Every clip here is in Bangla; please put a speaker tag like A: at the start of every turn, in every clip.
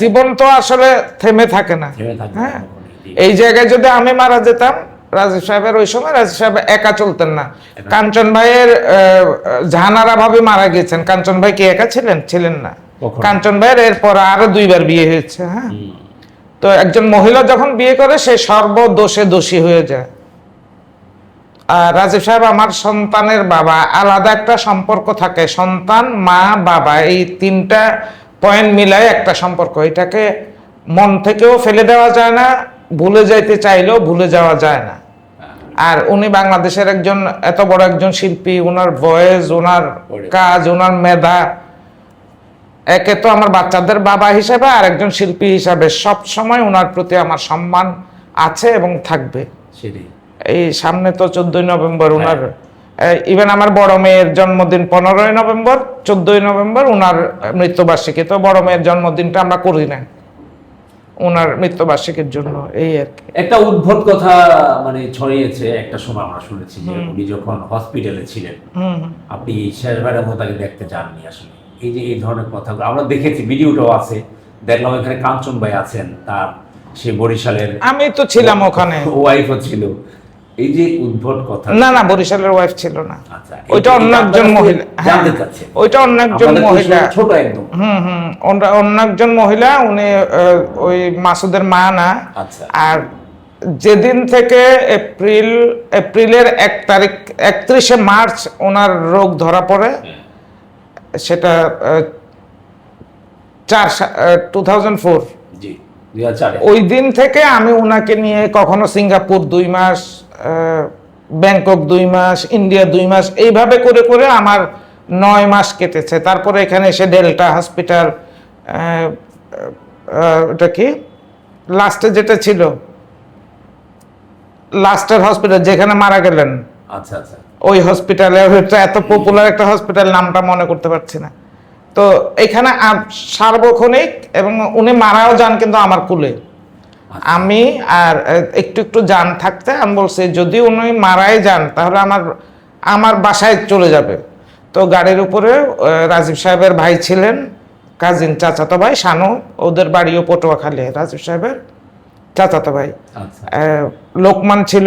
A: জীবন তো আসলে থেমে থাকে না। হ্যাঁ? এই জায়গায় যদি আমি মারা যেতাম রাজীব সাহেবের ওই সময় রাজীব সাহেব একা চলতেন না। কাঞ্চন ভাইয়ের জাহানারা ভাবে মারা গেছেন কাঞ্চন ভাই কি একা ছিলেন? ছিলেন না। কাঞ্চন ভাইয়ের এরপর আরও দুইবার বিয়ে হয়েছে হ্যাঁ? তো একজন মহিলা যখন বিয়ে করে সে সর্বদোষে দোষী হয়ে যায়। আর রাজীব সাহেব আমার সন্তানের বাবা আলাদা একটা সম্পর্ক থাকে। সন্তান মা বাবা এই তিনটা পয়েন্ট মিলায় একটা সম্পর্ক। এটাকে মন থেকেও ফেলে দেওয়া যায় না ভুলে যাইতে চাইলেও ভুলে যাওয়া যায় না। আর উনি বাংলাদেশের একজন এত বড় একজন শিল্পী ওনার ভয়েস ওনার কাজ ওনার মেধা একে তো আমার বাচ্চাদের বাবা হিসেবে আর একজন শিল্পী হিসাবে সব সময় ওনার প্রতি আমার সম্মান আছে এবং থাকবে। এই সামনে তো চোদ্দই নভেম্বর ওনার ইভেন আমার বড় মেয়ের জন্মদিন পনেরোই নভেম্বর চোদ্দই নভেম্বর ওনার মৃত্যুবার্ষিকী। তো বড় মেয়ের জন্মদিনটা আমরা করি না। ওনার মৃত্যুবার্ষিকীর জন্য এই আর কি।
B: একটা উদ্ভট কথা মানে ছড়িয়েছে একটা সময় আমরা শুনেছি যে উনি যখন হসপিটালে ছিলেন আপনি শেষবারের মতো তাকে দেখতে যাননি আসলে। এই যে এই ধরনের কথাগুলো আমরা দেখেছি ভিডিওটাও আছে। দেখলাম এখানে কাঞ্চন ভাই আছেন তার সে বরিশালের
A: আমি তো ছিলাম ওখানে।
B: ওয়াইফও ছিল। এই যে উদ্ভট কথা
A: না না বরিশালের ওয়াইফ ছিল না।
B: আচ্ছা
A: ওইটা অন্য একজন মহিলা হ্যাঁ,
B: জানতে চাচ্ছেন
A: ওইটা অন্য একজন মহিলা।
B: ছোট একদম।
A: হুম হুম অন্য একজন মহিলা উনি ওই মাসুদের মা না।
B: আচ্ছা।
A: আর যেদিন থেকে এপ্রিল এপ্রিলের এক তারিখ একত্রিশে মার্চ ওনার রোগ ধরা পড়ে সেটা আহ, চার টু থাউজেন্ড ফোর ওই দিন থেকে আমি ওনাকে নিয়ে কখনো সিঙ্গাপুর দুই মাস ব্যাংকক দুই মাস ইন্ডিয়া দুই মাস এইভাবে করে করে আমার নয় মাস কেটেছে। তারপরে এখানে এসে ডেল্টা হসপিটাল ওটা কি? লাস্টে যেটা ছিল লাস্টের হসপিটাল যেখানে মারা গেলেন।
B: আচ্ছা আচ্ছা।
A: ওই হসপিটালে এত পপুলার একটা হসপিটাল নামটা মনে করতে পারছি না। তো এখানে সার্বক্ষণিক এবং উনি মারাও যান কিন্তু আমার কুলে। আমি আর একটু একটু যান থাকতে আমি বলছি যদি উনি মারাই যান তাহলে আমার আমার বাসায় চলে যাবে। তো গাড়ির উপরে রাজীব সাহেবের ভাই ছিলেন কাজিন চাচাতো ভাই শানু ওদের বাড়িও পটুয়াখালী রাজীব সাহেবের চাচাতো ভাই।
B: আচ্ছা।
A: লোকমান ছিল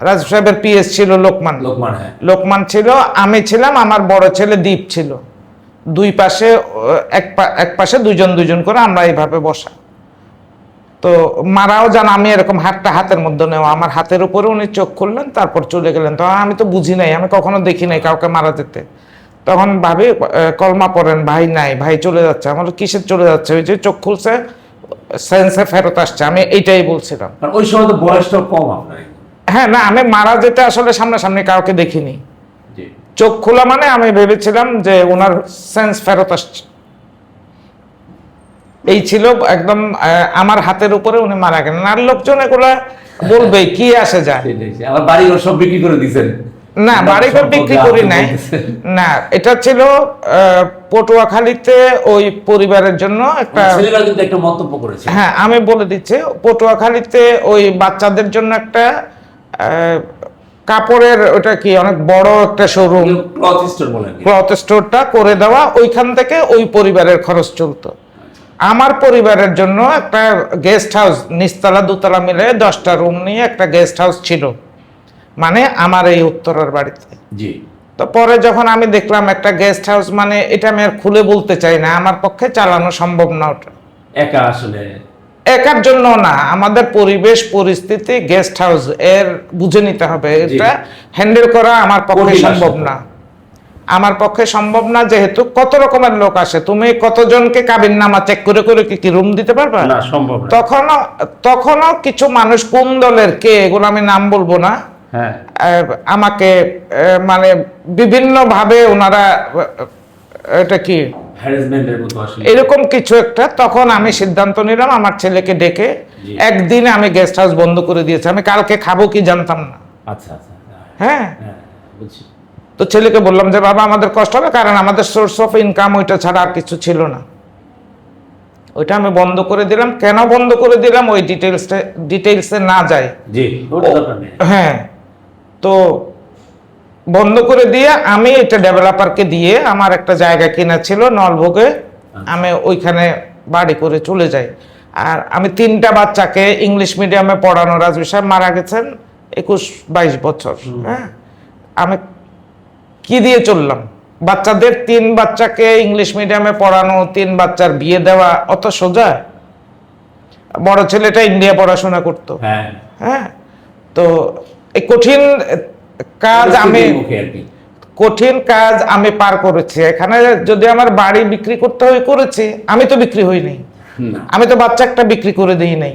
A: রাজীব সাহেবের পিএস ছিল লোকমান।
B: লোকমান হ্যাঁ।
A: লোকমান ছিল আমি ছিলাম আমার বড় ছেলে দ্বীপ ছিল। দুই পাশে এক এক পাশে দুইজন দুইজন করে আমরা এইভাবে বসা। তো মারাও যান আমি এরকম হাতটা হাতের মধ্যে নেওয়া। আমার হাতের উপরে উনি চোখ খুললেন তারপর চলে গেলেন। তখন আমি তো বুঝি নাই আমি কখনো দেখি নাই কাউকে মারা যেতে তখন ভাবি কলমা পড়েন ভাই নাই ভাই চলে যাচ্ছে। আমার কিসের চলে যাচ্ছে? ওই যে চোখ খুলছে সেন্সে ফেরত আসছে। আমি এইটাই বলছিলাম।
B: ওই সময় তো বয়সটা কম আপনার
A: হ্যাঁ না আমি মারা যেতে আসলে সামনাসামনি কাউকে দেখিনি। চোখ খোলা মানে আমি ভেবেছিলাম যে ওনার সেন্স ফেরত আসছে। এই ছিল একদম আমার হাতের উপরে উনি মারা গেলেন। আর লোকজন এগুলা বলবে কি আসে যায়।
B: আমার বাড়ি ঘর সব বিক্রি করে দিয়েছেন।
A: না বাড়ি ঘর বিক্রি করি নাই। না এটা ছিল আহ, পটুয়াখালীতে ওই পরিবারের জন্য একটা
B: কিন্তু একটা মন্তব্য করেছে।
A: হ্যাঁ আমি বলে দিচ্ছি পটুয়াখালীতে ওই বাচ্চাদের জন্য একটা কাপড়ের ওটা কি অনেক বড় একটা শোরুম
B: ক্লথ স্টোর
A: ক্লথ স্টোরটা করে দেওয়া ওইখান থেকে ওই পরিবারের খরচ চলতো। আমার পরিবারের জন্য একটা গেস্ট হাউস নিচতলা দুতলা মিলে দশটা রুম নিয়ে একটা গেস্ট হাউস ছিল। মানে আমার এই উত্তরের বাড়িতে।
B: জি।
A: তো পরে যখন আমি দেখলাম একটা গেস্ট হাউস মানে এটা আমি আর খুলে বলতে চাই না আমার পক্ষে চালানো সম্ভব না ওটা।
B: একা আসলে
A: একার জন্য না আমাদের পরিবেশ পরিস্থিতি গেস্ট হাউস এর বুঝে নিতে হবে। এটা হ্যান্ডেল করা আমার পক্ষে সম্ভব না। আমার পক্ষে সম্ভব না যেহেতু কত রকমের লোক আসে তুমি কতজনকে কাবিন নামা চেক করে করে কি কি রুম দিতে পারবে?
B: না সম্ভব না।
A: তখনও তখনও কিছু মানুষ কোন দলের কে এগুলো আমি নাম বলব না।
B: হ্যাঁ।
A: আমাকে মানে বিভিন্ন ভাবে ওনারা এটা কি?
B: হ্যারাসমেন্টের মতো আসলে।
A: এরকম কিছু একটা। তখন আমি সিদ্ধান্ত নিলাম আমার ছেলেকে ডেকে একদিন আমি গেস্ট হাউস বন্ধ করে দিয়েছি। আমি কালকে খাব কি জানতাম না।
B: আচ্ছা আচ্ছা।
A: হ্যাঁ?
B: হ্যাঁ বুঝছি।
A: তো ছেলেকে বললাম যে বাবা আমাদের কষ্ট হবে কারণ আমাদের সোর্স অফ ইনকাম ওইটা ছাড়া আর কিছু ছিল না। ওইটা আমি বন্ধ করে দিলাম। কেন বন্ধ করে দিলাম? ওই ডিটেলসটা ডিটেলসে না যায়।
B: জি
A: হ্যাঁ। তো বন্ধ করে দিয়ে আমি এটা ডেভেলপারকে দিয়ে আমার একটা জায়গা কিনা ছিল নলভোগে। আমি ওইখানে বাড়ি করে চলে যাই। আর আমি তিনটা বাচ্চাকে ইংলিশ মিডিয়ামে পড়ানো রাজবি সাহেব মারা গেছেন একুশ বাইশ বছর। হ্যাঁ? আমি কি দিয়ে চললাম? বাচ্চাদের তিন বাচ্চাকে ইংলিশ মিডিয়ামে পড়ানো তিন বাচ্চার বিয়ে দেওয়া অত সোজা? বড় ছেলেটা ইন্ডিয়া পড়াশোনা করতো।
B: হ্যাঁ।
A: হ্যাঁ? তো এই কঠিন কাজ আমি কঠিন কাজ আমি পার করেছি। এখানে যদি আমার বাড়ি বিক্রি করতে হয় করেছি। আমি তো বিক্রি হইনি আমি তো বাচ্চা একটা বিক্রি করে দিই নাই।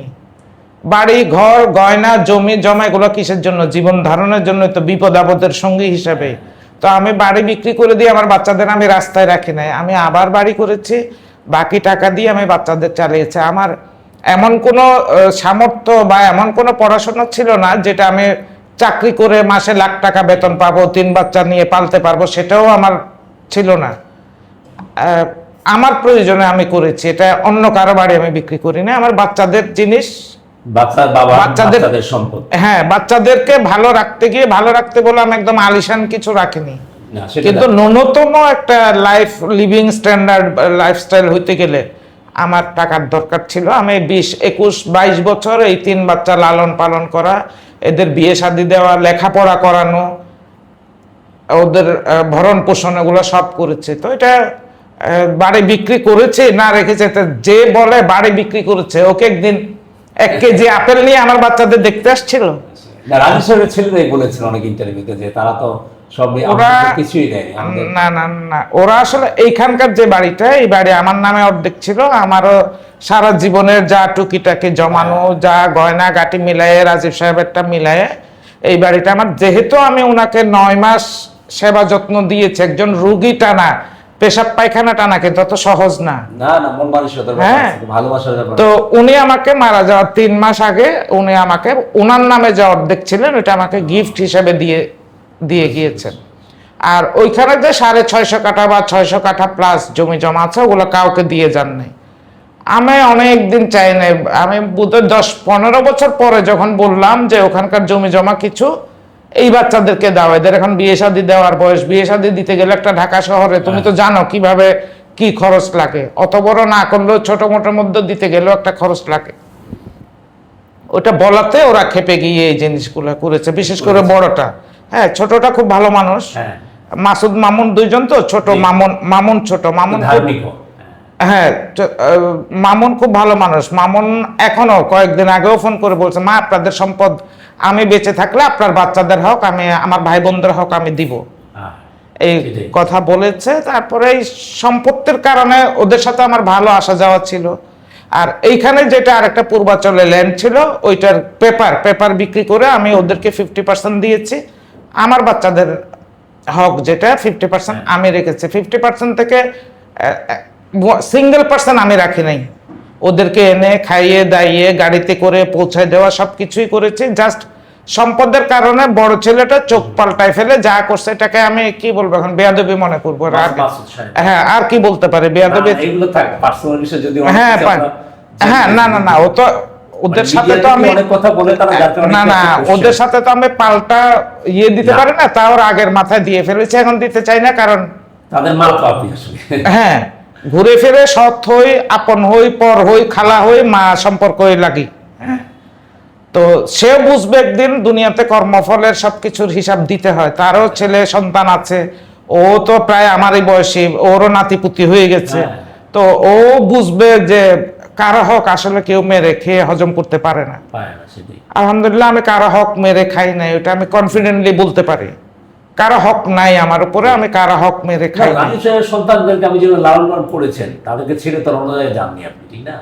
A: বাড়ি ঘর গয়না জমি জমা এগুলো কিসের জন্য? জীবন ধারণের জন্য তো বিপদ আপদের সঙ্গী হিসাবে। তো আমি বাড়ি বিক্রি করে দিয়ে আমার বাচ্চাদের আমি রাস্তায় রাখি নাই। আমি আবার বাড়ি করেছি। বাকি টাকা দিয়ে আমি বাচ্চাদের চালিয়েছি। আমার এমন কোনো সামর্থ্য বা এমন কোনো পড়াশোনা ছিল না যেটা আমি চাকরি করে মাসে লাখ টাকা বেতন পাবো তিন বাচ্চা নিয়ে পালতে পারব সেটাও আমার ছিল না। আমার প্রয়োজনে আমি করেছি এটা অন্য কারও বাড়ি আমি বিক্রি করি না আমার বাচ্চাদের জিনিস বাচ্চাদের- হ্যাঁ বাচ্চাদেরকে ভালো রাখতে গিয়ে ভালো রাখতে বলে আমি একদম আলিশান কিছু রাখিনি। কিন্তু ন্যূনতম একটা লাইফ লিভিং স্ট্যান্ডার্ড লাইফস্টাইল হইতে গেলে আমার টাকার দরকার ছিল। আমি বিশ একুশ বাইশ বছর এই তিন বাচ্চা লালন পালন করা এদের বিয়ে শাদি দেওয়া লেখাপড়া করানো ওদের ভরণ পোষণ এগুলো সব করেছে। তো এটা বাড়ি বিক্রি করেছে না রেখেছে যে বলে বাড়ি বিক্রি করেছে ওকে একদিন এক কেজি আপেল নিয়ে আমার বাচ্চাদের দেখতে আসছিল।
B: না রাজু সাহেবের ছেলেরাই বলেছিল অনেক ইন্টারভিউতে যে তারা তো
A: না না না ওরা আসলে এইখানকার যে বাড়িটা এই বাড়ি আমার নামে অর্ধেক ছিল আমারও সারা জীবনের যা টুকিটাকি জমানো যা গয়না গাটি মিলায়ে রাজীব সাহেবেরটা মিলায়ে এই বাড়িটা আমার। যেহেতু আমি ওনাকে নয় মাস সেবা যত্ন দিয়েছি একজন রুগী টানা পেশাব পায়খানা টানা কিন্তু অত সহজ না। হ্যাঁ। তো উনি আমাকে মারা যাওয়ার তিন মাস আগে উনি আমাকে উনার নামে যা অর্ধেক ছিলেন ওটা আমাকে গিফট হিসেবে দিয়ে দিয়ে গিয়েছেন। আর ওইখানে যে সাড়ে ছয়শো কাঠা বা ছয়শো কাঠা প্লাস জমি জমা আছে ওগুলো কাউকে দিয়ে যান নাই আমি অনেক দিন চাই নাই। আমি বোধহয় দশ পনেরো বছর পরে যখন বললাম যে ওখানকার জমি জমা কিছু এই বাচ্চাদেরকে দাও। এদের এখন বিয়ে শাদি দেওয়ার বয়স। বিয়ে শাদি দিতে গেলে একটা ঢাকা শহরে তুমি তো জানো কীভাবে কি খরচ লাগে। অত বড় না করলেও ছোট মোটোর মধ্যে দিতে গেলেও একটা খরচ লাগে। ওটা বলাতে ওরা খেপে গিয়ে এই জিনিসগুলো করেছে বিশেষ করে বড়টা। হ্যাঁ ছোটটা খুব ভালো মানুষ।
B: হ্যাঁ।
A: মাসুদ মামুন দুইজন তো ছোট মামুন মামুন ছোট মামুন হ্যাঁ মামুন খুব ভালো মানুষ। মামুন এখনও কয়েকদিন আগেও ফোন করে বলছে মা আপনাদের সম্পদ আমি বেঁচে থাকলে আপনার বাচ্চাদের হক আমি আমার ভাই বোনদের হক আমি দিব।
B: হ্যাঁ
A: এই কথা বলেছে তারপরে এই সম্পত্তির কারণে ওদের সাথে আমার ভালো আসা যাওয়া ছিল। আর এইখানে যেটা আরেকটা পূর্বাচলে ল্যান্ড ছিল ওইটার পেপার পেপার বিক্রি করে আমি ওদেরকে ফিফটি পার্সেন্ট দিয়েছি। আমার বাচ্চাদের হক যেটা ফিফটি পার্সেন্ট আমি রেখেছি। ফিফটি পার্সেন্ট থেকে সিঙ্গেল পার্সেন্ট আমি রাখি নাই। ওদেরকে এনে খাইয়ে দাইয়ে গাড়িতে করে পৌঁছায় দেওয়া সব কিছুই করেছি। জাস্ট সম্পদের কারণে বড় ছেলেটা চোখ পাল্টায় ফেলে যা করছে এটাকে আমি কি বলব এখন বেয়াদবি মনে করব। আর হ্যাঁ আর কি বলতে পারে? বেয়াদবি হ্যাঁ হ্যাঁ না না না ও তো ওদের
B: মানে
A: সাথে তো আমি না না ওদের সাথে তো আমি পাল্টা ইয়ে দিতে পারি না তাও আগের মাথায় দিয়ে ফেলেছি এখন দিতে চাই না কারণ
B: তাদের মা তো আপনি আসলে?
A: হ্যাঁ। ঘুরে ফিরে সৎ হই আপন হই পর হই খালা হই মা সম্পর্ক হই লাগি। হ্যাঁ। তো সে বুঝবে একদিন দুনিয়াতে কর্মফলের সব কিছুর হিসাব দিতে হয়। তারও ছেলে সন্তান আছে। ও তো প্রায় আমারই বয়সী ওরও নাতিপুতি হয়ে গেছে।
B: হ্যাঁ।
A: তো ও বুঝবে যে কারও হক আসলে কেউ মেরে খেয়ে হজম করতে পারে না। আলহামদুলিল্লাহ আমি কারও হক মেরে খাই নাই ওটা আমি কনফিডেন্টলি বলতে পারি। কারও হক নাই আমার উপরে আমি কারও হক মেরে খাই
B: সন্তানদেরকে আমি যেগুলো লালন পালন করেছেন তাদেরকে ছেড়ে তো আর অন্য জায়গায় যাননি আপনি ঠিক না?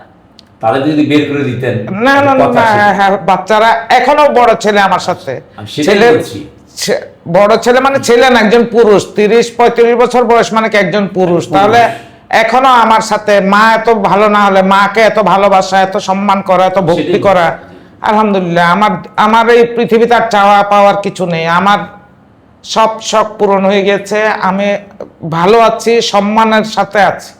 B: তাদের যদি বের করে দিতেন
A: না না না
B: কথা
A: হ্যাঁ, বাচ্চারা এখনও বড় ছেলে আমার সাথে। ছেলে বড় ছেলে মানে ছেলে না একজন পুরুষ। তিরিশ পঁয়ত্রিশ বছর বয়স মানে কি একজন পুরুষ? তাহলে এখনও আমার সাথে মা এত ভালো না হলে মাকে এত ভালোবাসা এত সম্মান করা এত ভক্তি করা। আলহামদুলিল্লাহ আমার আমার এই পৃথিবীতে আর চাওয়া পাওয়ার কিছু নেই। আমার সব শখ পূরণ হয়ে গেছে আমি ভালো আছি সম্মানের সাথে আছি।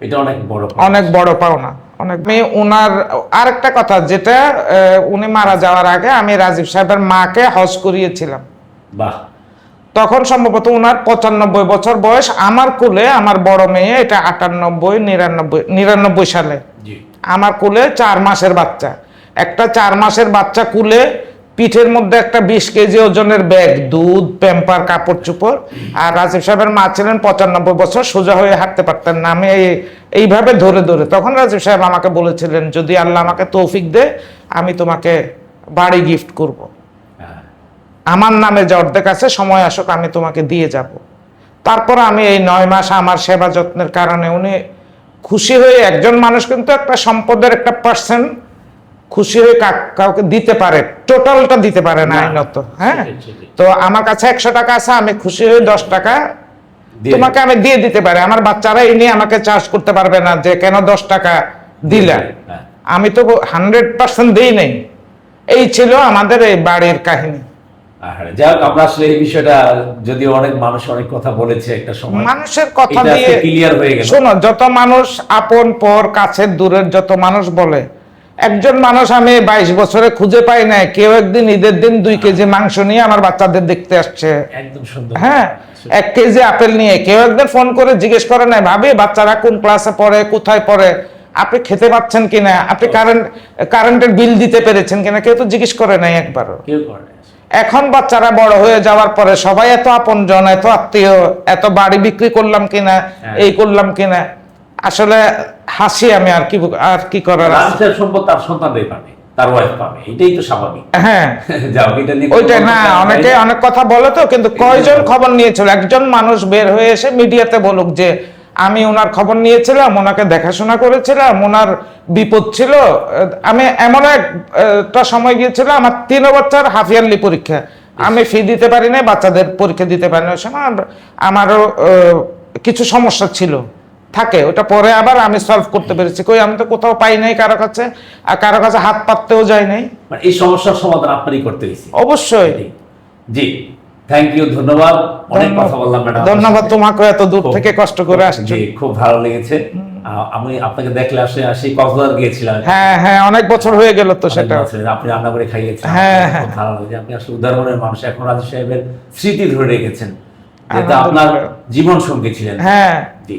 B: এটা অনেক বড়
A: অনেক বড় পাওনা অনেক আমি উনার আরেকটা কথা যেটা উনি মারা যাওয়ার আগে আমি রাজীব সাহেবের মাকে হজ করিয়েছিলাম।
B: বাহ।
A: তখন সম্ভবত উনার পঁচানব্বই বছর বয়স আমার কুলে আমার বড় মেয়ে এটা আটানব্বই নিরানব্বই নিরানব্বই সালে। আমার কুলে চার মাসের বাচ্চা। একটা চার মাসের বাচ্চা কুলে পিঠের মধ্যে একটা বিশ কেজি ওজনের ব্যাগ দুধ প্যাম্পার কাপড় চোপড়। আর রাজীব সাহেবের মা ছিলেন পঁচানব্বই বছর সোজা হয়ে হাঁটতে পারতেন না। আমি এই- এইভাবে ধরে ধরে তখন রাজীব সাহেব আমাকে বলেছিলেন যদি আল্লাহ আমাকে তৌফিক দে আমি তোমাকে বাড়ি গিফট করব।
B: হ্যাঁ।
A: আমার নামে যে অর্ধেক আছে সময় আসুক আমি তোমাকে দিয়ে যাব। তারপর আমি এই নয় মাস আমার সেবা যত্নের কারণে উনি খুশি হয়ে একজন মানুষ কিন্তু একটা সম্পদের একটা পার্সেন্ট খুশি হয়ে কাউকে দিতে পারে টোটালটা দিতে পারে না আইনত হ্যাঁ। তো আমার কাছে একশো টাকা আছে আমি খুশি হয়ে দশ টাকা তোমাকে আমি দিয়ে দিতে পারি। আমার বাচ্চারা এই নিয়ে আমাকে চার্জ করতে পারবে না যে কেন দশ টাকা দিলা।
B: হ্যাঁ।
A: আমি তো হান্ড্রেড পার্সেন্ট দিই নাই। এই ছিল আমাদের এই বাড়ির কাহিনী।
B: যাই হোক আমরা আসলে এই বিষয়টা যদিও অনেক মানুষ অনেক কথা বলেছে একটা সময়
A: মানুষের কথা দিয়ে
B: ক্লিয়ার হয়ে গেল।
A: শোনো যত মানুষ আপন পর কাছের দূরের যত মানুষ বলে একজন মানুষ আমি বাইশ বছরে খুঁজে পাই নাই কেউ একদিন ঈদের দিন দুই কেজি মাংস নিয়ে আমার বাচ্চাদের দেখতে আসছে। হ্যাঁ এক কেজি আপেল নিয়ে কেউ একদিন ফোন করে জিজ্ঞেস করে নাই ভাবি বাচ্চারা কোন ক্লাসে পড়ে কোথায় পড়ে? আপনি খেতে পাচ্ছেন কিনা? আপনি কারেন্ট কারেন্টের বিল দিতে পেরেছেন কিনা? কেউ তো জিজ্ঞেস করে নাই একবারও। এখন বাচ্চারা বড় হয়ে যাওয়ার পরে সবাই এত আপনজন এত আত্মীয় এত বাড়ি বিক্রি করলাম কিনা
B: হ্যাঁ।
A: এই করলাম কিনা আসলে হাসি আমি আর কি আর কি করার আছে?
B: সম্পদ তার সন্তানরাই পাবে তার ওয়াইফ পাবে এটাই তো স্বাভাবিক।
A: হ্যাঁ।
B: যাও এটা নিয়ে
A: ওইটা না অনেকে অনেক কথা বলে তো কিন্তু কয়জন খবর নিয়েছিল? একজন মানুষ বের হয়ে এসে মিডিয়াতে বলুক যে আমি ওনার খবর নিয়েছিলাম ওনাকে দেখাশোনা করেছিলাম ওনার বিপদ ছিল। আমি এমন একটা সময় গিয়েছিল আমার তিন বছর হাফ ইয়ারলি পরীক্ষা। আমি ফি দিতে পারি না বাচ্চাদের পরীক্ষা দিতে পারি না ওই সময় আমার- আমারও কিছু সমস্যা ছিল। থাকে ওটা পরে আবার আমি সলভ করতে পেরেছি। কই আমি তো কোথাও পাই নাই কারও কাছে আর কারও কাছে হাত পাততেও যাই নাই।
B: মানে এই সমস্যার সমাধান আপনারই করতে হয়েছে।
A: অবশ্যই।
B: জি। থ্যাংক ইউ ধন্যবাদ। অনেক কথা বললাম ম্যাডাম
A: ধন্যবাদ তোমাকে এত দূর থেকে কষ্ট করে আসছো।
B: জি খুব ভালো লেগেছে। আমি আপনাকে দেখলে আসে আসি কক্সবাজার গিয়েছিলাম।
A: হ্যাঁ হ্যাঁ অনেক বছর হয়ে গেল তো সেটা।
B: আপনি রান্না করে খাইয়েছেন
A: হ্যাঁ, হ্যাঁ।
B: ভালো লাগে আপনি আসলে উদাহরণের মানুষ। এখন রাজু সাহেবের স্মৃতি ধরে রেখেছেন। যেটা আপনার জীবন সঙ্গী ছিলেন।
A: হ্যাঁ।
B: জি।